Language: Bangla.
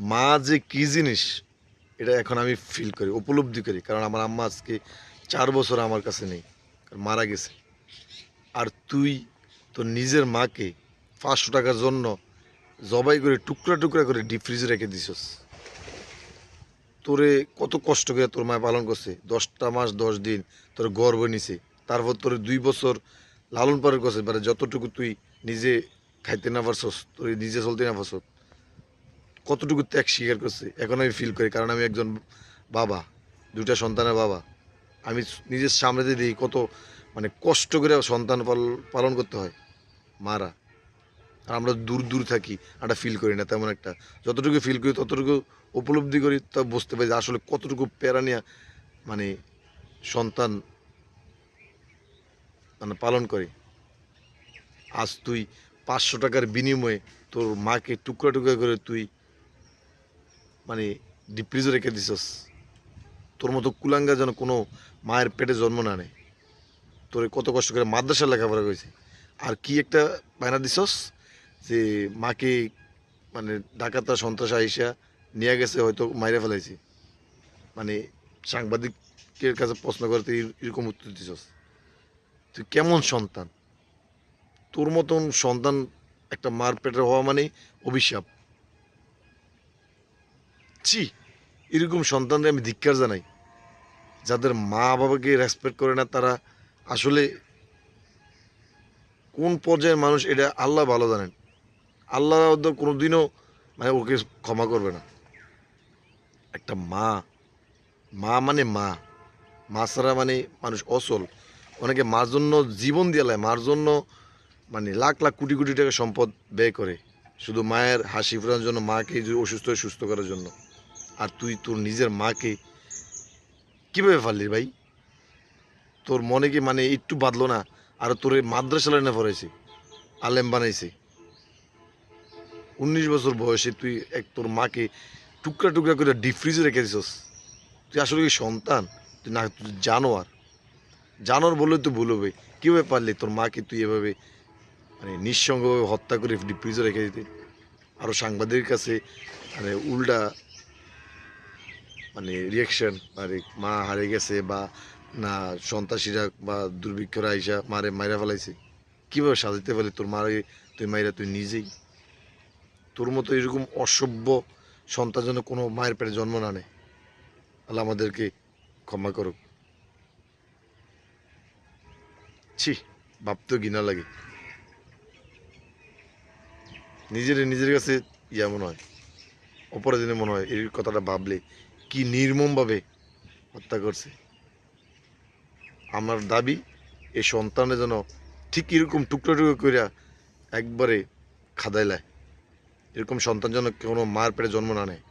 মা যে কী জিনিস, এটা এখন আমি ফিল করি, উপলব্ধি করি। কারণ আমার আম্মা আজকে চার বছর আমার কাছে নেই মারা গেছে। আর তুই তোর নিজের মাকে পাঁচশো টাকার জন্য জবাই করে, টুকরা টুকরা করে ডিপ ফ্রিজে রেখে দিছস। তোরে কত কষ্ট করে তোর মায় পালন করছে। দশটা মাস, দশ দিন তোর গর্ব নিছে। তারপর তোর দুই বছর লালন পালন করছে। মানে যতটুকু তুই নিজে খাইতে না পারছস, তোর নিজে চলতে না পারছস কতটুকু ত্যাগ স্বীকার করছে? এখন আমি ফিল করি, কারণ আমি একজন বাবা, দুইটা সন্তানের বাবা। আমি নিজের সামনে দিয়ে দেখি কত মানে কষ্ট করে সন্তান পাল- পালন করতে হয়, মারা। আর আমরা দূর দূর থাকি, আমরা ফিল করি না, তেমন একটা। যতটুকু ফিল করি, ততটুকু উপলব্ধি করি, তা বুঝতে পারি আসলে কতটুকু প্যারা মানে সন্তান মানে পালন করে। আজ তুই পাঁচশো টাকার বিনিময়ে তোর মাকে টুকরা টুকরা করে তুই মানে ডিপ্রিজে রেখে দিছস। তোর মতো কুলাঙ্গা যেন কোনো মায়ের পেটে জন্ম না নেয়। তোর কত কষ্ট করে মাদ্রাসা লেখাপড়া করেছে। আর কি একটা বায়না দিছস যে মাকে মানে ডাকাতা সন্ত্রাস আইসা নিয়ে গেছে, হয়তো মাইরে ফেলাইছে। মানে সাংবাদিকের কাছে প্রশ্ন করতে এর- এরকম উত্তর দিছস। তুই কেমন সন্তান? তোর মতন সন্তান একটা মার পেটের হওয়া মানে অভিশাপ। ছি এরকম সন্তানদের আমি ধিক্কার জানাই। যাদের মা বাবাকে রেসপেক্ট করে না, তারা আসলে কোন পর্যায়ের মানুষ, এটা আল্লাহ ভালো জানেন। আল্লাহ ওদের কোনোদিনও মানে ওকে ক্ষমা করবে না। একটা মা মা মানে মা মা ছাড়া মানে মানুষ অচল অনেকে মার জন্য জীবন দিয়ে মার জন্য মানে লাখ লাখ কোটি কোটি টাকা সম্পদ ব্যয় করে। শুধু মায়ের হাসি ফোটানোর জন্য, মাকে অসুস্থ সুস্থ করার জন্য। আর তুই তোর নিজের মাকে কীভাবে পারলি ভাই? তোর মনে কি মানে একটু বাঁধলো না? আর তোর মাদ্রাসা লাইনে পড়াইছে আলেম বানাইছে। উনিশ বছর বয়সে তুই এক তোর মাকে টুকরা টুকরা করে ডিপ ফ্রিজে রেখে দিছস। তুই আসলে কি সন্তান? তুই না, তুই জানোয়ার। জানোয়ার বললে তুই ভুল হবে। কীভাবে পারলি তোর মাকে তুই এভাবে মানে নিঃসঙ্গভাবে হত্যা করে ডিপ ফ্রিজে রেখে দিতে? আরও সাংবাদিকের কাছে মানে উল্টা মানে রিয়াকশন মানে মা হারে গেছে বা না সন্ত্রাসীরা বা দুর্ভিক্ষরা আইসা মারে মাইরা ফেলাইছে। কীভাবে সাজাতে পারলি তোর মারে তুই মাইরা তুই নিজেই? তোর মতো এরকম অসভ্য সন্তান যেন কোনো মায়ের পেটে জন্ম না নেয়। আল্লাহ আমাদেরকে ক্ষমা করুক। ছি ভাবতেও ঘৃণা লাগে। নিজের নিজের কাছে ইয়া মনে হয় অপরাধীনে মনে হয়, এই কথাটা ভাবলে কি নির্মমভাবে হত্যা করছে। আমার দাবি, এই সন্তানের যেন ঠিক এরকম টুকরো টুকরো করিয়া একবারে খাদাইলায় এরকম সন্তান যেন কোনো মার পেটে জন্ম না নেয়।